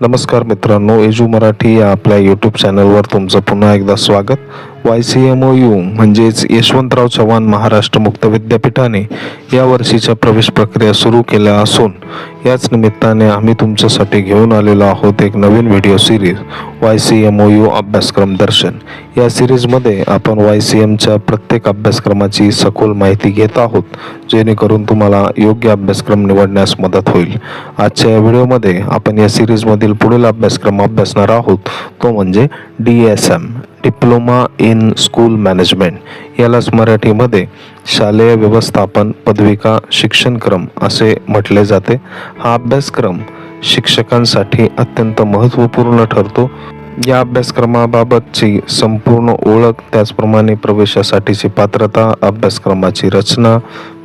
नमस्कार मित्रांनो एजू मराठी या आपल्या यूट्यूब चॅनलवर तुमचं पुन्हा एकदा स्वागत. Y C M O U म्हणजेच यशवंतराव चव्हाण महाराष्ट्र मुक्त विद्यापीठाने या वर्षीच्या प्रवेश प्रक्रिया सुरू केल्या असून याच निमित्ताने आम्ही तुमच्यासाठी घेऊन आलेलो आहोत एक नवीन video series Y C M O U अभ्यासक्रम दर्शन. या सिरीजमध्ये आपण वाय सी एमच्या प्रत्येक अभ्यासक्रमाची सखोल माहिती घेत आहोत जेणेकरून तुम्हाला योग्य अभ्यासक्रम निवडण्यास मदत होईल. आजच्या या व्हिडिओमध्ये आपण या सिरीजमधील पुढील अभ्यासक्रम अभ्यासणार आहोत तो म्हणजे D S M. Diploma in school management यालाच मराठीमध्ये शालेय व्यवस्थापन पदविका शिक्षणक्रम असे म्हटले जाते. हा अभ्यासक्रम शिक्षकांसाठी अत्यंत महत्त्वपूर्ण ठरतो. या अभ्यासक्रमाबाबतची संपूर्ण ओळख त्याचप्रमाणे प्रवेशासाठीची पात्रता अभ्यासक्रमाची रचना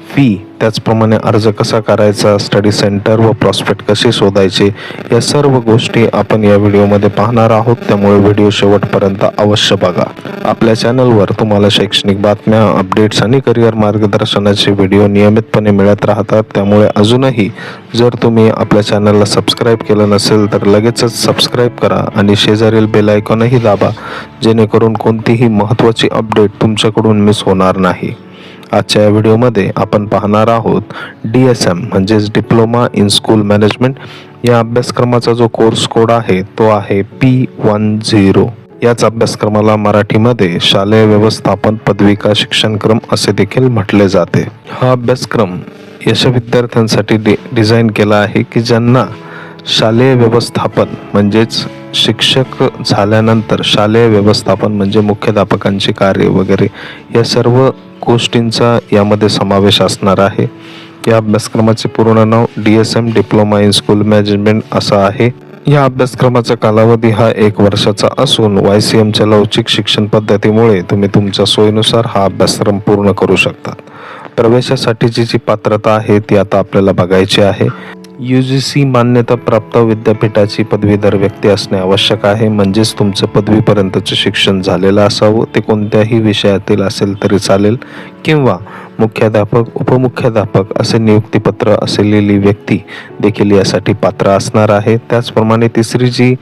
फी त्याचप्रमाणे अर्ज कसा करायचा स्टडी सेंटर व प्रॉस्पेक्ट कसे शोधायचे या सर्व गोष्टी आपण या व्हिडिओमध्ये पाहणार आहोत. त्यामुळे व्हिडिओ शेवटपर्यंत अवश्य बघा. आपल्या चॅनलवर तुम्हाला शैक्षणिक बातम्या अपडेट्स आणि करिअर मार्गदर्शनाचे व्हिडिओ नियमितपणे मिळत राहतात. त्यामुळे अजूनही जर तुम्ही आपल्या चॅनलला सबस्क्राईब केलं नसेल तर लगेचच सबस्क्राईब करा आणि शेजारील बेल आयकॉनही दाबा जेणेकरून कोणतीही महत्त्वाची अपडेट तुमच्याकडून मिस होणार नाही. आजच्या या व्हिडिओमध्ये आपण पाहणार आहोत डी एस एम म्हणजेच डिप्लोमा इन स्कूल मॅनेजमेंट. या अभ्यासक्रमाचा जो कोर्स कोड आहे तो आहे पी वन झिरो. याच अभ्यासक्रमाला मराठीमध्ये शालेय व्यवस्थापन पदविका शिक्षणक्रम असे देखील म्हटले जाते. हा अभ्यासक्रम यश विद्यार्थ्यांसाठी डि डिझाईन केला आहे की ज्यांना शालेय व्यवस्थापन म्हणजेच शिक्षक झाल्यानंतर शालेय व्यवस्थापन म्हणजे मुख्याध्यापकांचे कार्य वगैरे या सर्व गोष्टींचा यामध्ये समावेश असणार आहे. या अभ्यासक्रमाचे पूर्ण नाव D S M diploma in school management असं आहे. या अभ्यासक्रमाचा कालावधी हा एक वर्षाचा असून वाय सी एमच्या लवचिक शिक्षण पद्धतीमुळे तुम्ही तुमच्या सोयीनुसार हा अभ्यासक्रम पूर्ण करू शकता. प्रवेशासाठीची जी पात्रता आहे ती आता आपल्याला बघायची आहे. यू जी सी मान्यताप्राप्त विद्यापीठाची पदवीधर व्यक्ती असणे आवश्यक आहे. म्हणजेच तुमचं पदवीपर्यंतचे शिक्षण झालेलं असावं. ते कोणत्याही विषयातील असेल तरी चालेल. किंवा मुख्याध्यापक उपमुख्याध्यापक असे नियुक्तीपत्र असलेली व्यक्ती देखील यासाठी पात्र असणार आहे. त्याचप्रमाणे तिसरी जी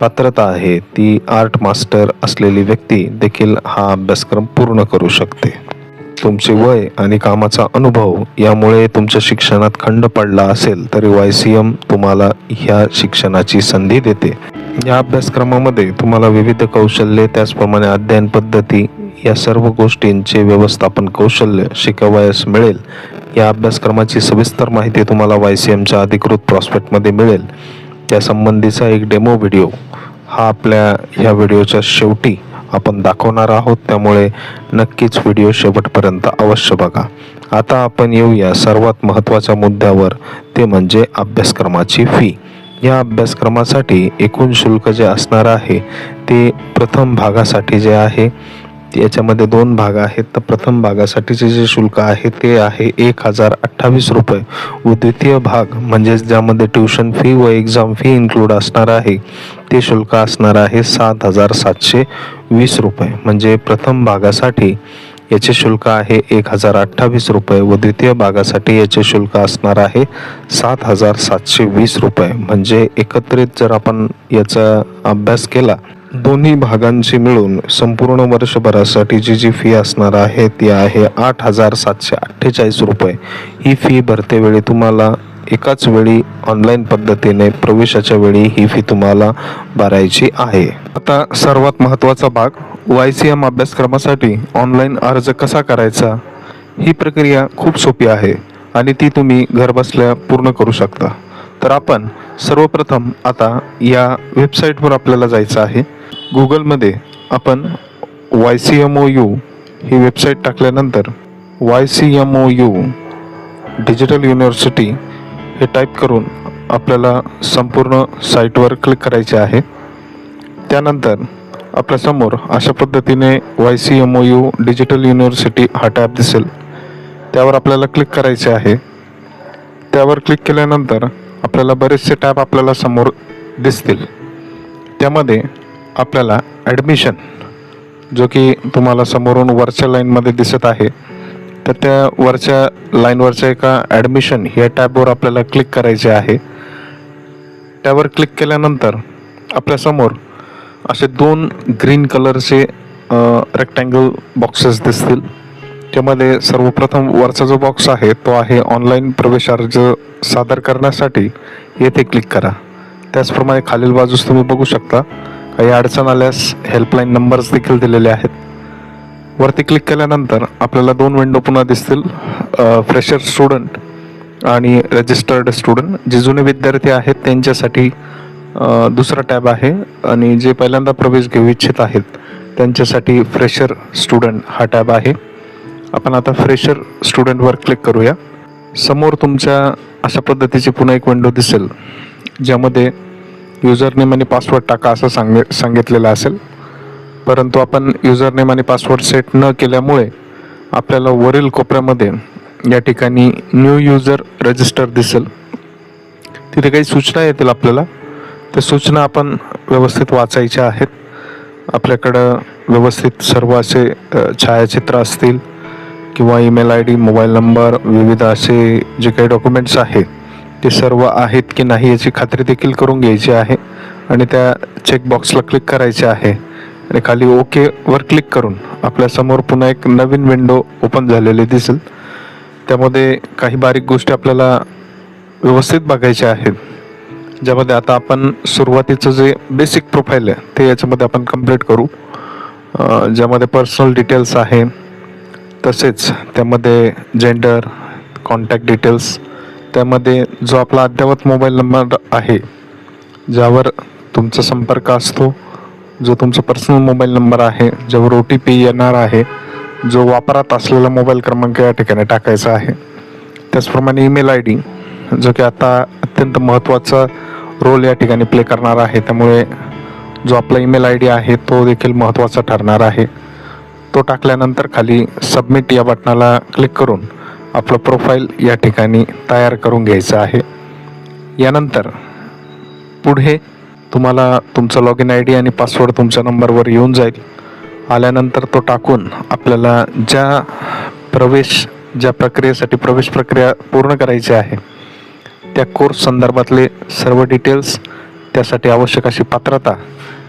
पात्रता आहे ती आर्ट मास्टर असलेली व्यक्ती देखील हा अभ्यासक्रम पूर्ण करू शकते. तुमचे वय आणि कामाचा अनुभव यामुळे तुमच्या शिक्षणात खंड पडला असेल तरी वाय सी एम तुम्हाला ह्या शिक्षणाची संधी देते. या अभ्यासक्रमामध्ये तुम्हाला विविध कौशल्ये त्याचप्रमाणे अध्ययन पद्धती या सर्व गोष्टींचे व्यवस्थापन कौशल्य शिकवायस मिळेल. या अभ्यासक्रमाची सविस्तर माहिती तुम्हाला वाय सी एमच्या अधिकृत प्रॉस्पेक्टमध्ये मिळेल. त्यासंबंधीचा एक डेमो व्हिडिओ. हा आपल्या ह्या व्हिडिओच्या शेवटी आपण दाखवणार आहोत. त्यामुळे नक्कीच व्हिडिओ शेवटपर्यंत अवश्य बघा. आता आपण येऊया सर्वात महत्त्वाच्या मुद्द्यावर. ते म्हणजे अभ्यासक्रमाची फी या अभ्यासक्रमासाठी एकूण शुल्क जे असणार आहे ते प्रथम भागासाठी जे आहे याच्यामध्ये दोन भाग आहेत. तर प्रथम भागासाठीचे जे शुल्क आहे ते आहे एक हजार अठ्ठावीस रुपये. व द्वितीय भाग म्हणजेच ज्यामध्ये ट्युशन फी व एक्झाम फी इन्क्लूड असणार आहे ते शुल्क असणार आहे सात हजार सातशे वीस रुपये. म्हणजे प्रथम भागासाठी याचे शुल्क आहे एक हजार अठ्ठावीस रुपये व द्वितीय भागासाठी याचे शुल्क असणार आहे सात हजार सातशे वीस रुपये. म्हणजे एकत्रित जर आपण याचा अभ्यास केला दोन्ही भागांची मिळून संपूर्ण वर्षभरासाठी जी जी फी असणार आहे ती आहे आठ हजार सातशे अठ्ठेचाळीस रुपये. ही फी भरतेवेळी तुम्हाला एकाच वेळी ऑनलाईन पद्धतीने प्रवेशाच्या वेळी ही फी तुम्हाला भरायची आहे. आता सर्वात महत्त्वाचा भाग वाय सी एम अभ्यासक्रमासाठी ऑनलाईन अर्ज कसा करायचा? ही प्रक्रिया खूप सोपी आहे आणि ती तुम्ही घरबसल्या पूर्ण करू शकता. तर आपण सर्वप्रथम आता या वेबसाईटवर आपल्याला जायचं आहे. गुगलमध्ये आपण Y C M O U ही वेबसाईट टाकल्यानंतर Y C M O U digital university हे टाईप करून आपल्याला संपूर्ण साईटवर क्लिक करायचे आहे. त्यानंतर आपल्यासमोर अशा पद्धतीने Y C M O U digital university हा टॅब दिसेल. त्यावर आपल्याला क्लिक करायचे आहे. त्यावर क्लिक केल्यानंतर आपल्याला बरेचसे टॅब आपल्याला समोर दिसतील. त्यामध्ये आपल्याला ॲडमिशन जो की तुम्हाला समोरून वरच्या लाईनमध्ये दिसत आहे तर त्या वरच्या लाईनवरच्या एका ॲडमिशन या टॅबवर आपल्याला क्लिक करायचे आहे. त्यावर क्लिक केल्यानंतर आपल्यासमोर असे दोन ग्रीन कलरचे रेक्टँगल बॉक्सेस दिसतील. त्यामध्ये सर्वप्रथम वरचा जो बॉक्स आहे तो आहे ऑनलाईन प्रवेश अर्ज सादर करण्यासाठी. येथे क्लिक करा. त्याचप्रमाणे खालील बाजूस तुम्ही बघू शकता काही अडचण आल्यास हेल्पलाईन नंबर्स देखील दिलेले आहेत. वरती क्लिक केल्यानंतर आपल्याला दोन विंडो पुन्हा दिसतील फ्रेशर स्टुडंट आणि रजिस्टर्ड स्टुडंट जे जुने विद्यार्थी आहेत त्यांच्यासाठी दुसरा टॅब आहे आणि जे पहिल्यांदा प्रवेश घेऊ इच्छित आहेत त्यांच्यासाठी फ्रेशर स्टुडंट हा टॅब आहे. आपण आता फ्रेशर स्टुडंटवर क्लिक करूया. समोर तुमच्या अशा पद्धतीची पुन्हा एक विंडो दिसेल ज्यामध्ये युजर नेम आणि पासवर्ड टाका असं सांगे सांगितलेलं असेल. परंतु आपण युजर नेम आणि पासवर्ड सेट न केल्यामुळे आपल्याला वरील कोपऱ्यामध्ये या ठिकाणी न्यू युजर रजिस्टर दिसेल. तिथे काही सूचना येतील आपल्याला. त्या सूचना आपण व्यवस्थित वाचायच्या आहेत. आपल्याकडं व्यवस्थित सर्व असे छायाचित्र असतील. किंवा email I D mobile number विविध असे जे काही डॉक्युमेंट्स आहेत ते सर्व आहेत की नाही याची खात्री देखील करून घ्यायची आहे आणि त्या चेकबॉक्सला क्लिक करायचे आहे. आणि खाली ओकेवर क्लिक करून आपल्यासमोर पुन्हा एक नवीन विंडो ओपन झालेली दिसेल. त्यामध्ये काही बारीक गोष्टी आपल्याला व्यवस्थित बघायच्या आहेत. ज्यामध्ये आता आपण सुरुवातीचं जे बेसिक प्रोफाईल आहे ते याच्यामध्ये आपण कंप्लीट करू. ज्यामध्ये पर्सनल डिटेल्स आहे तसेच त्यामध्ये जेंडर कॉन्टॅक्ट डिटेल्स त्यामध्ये जो आपला अद्ययावत मोबाईल नंबर आहे ज्यावर तुमचा संपर्क असतो जो तुमचा पर्सनल मोबाईल नंबर आहे ज्यावर ओ टी पी येणार आहे जो वापरात असलेला मोबाईल क्रमांक या ठिकाणी टाकायचा आहे. त्याचप्रमाणे ईमेल आय डी जो की आता अत्यंत महत्त्वाचा रोल या ठिकाणी प्ले करणार आहे. त्यामुळे जो आपला ईमेल आय डी आहे तो देखील महत्त्वाचा ठरणार आहे. तो टाकल्यानंतर खाली सबमिट या बटनाला क्लिक करून आपलं प्रोफाईल या ठिकाणी तयार करून घ्यायचं आहे. यानंतर पुढे तुम्हाला तुमचं लॉग इन आय डी आणि पासवर्ड तुमच्या नंबरवर येऊन जाईल. आल्यानंतर तो टाकून आपल्याला ज्या प्रवेश ज्या प्रक्रियेसाठी प्रवेश प्रक्रिया पूर्ण करायची आहे त्या कोर्स संदर्भातले सर्व डिटेल्स त्यासाठी आवश्यक अशी पात्रता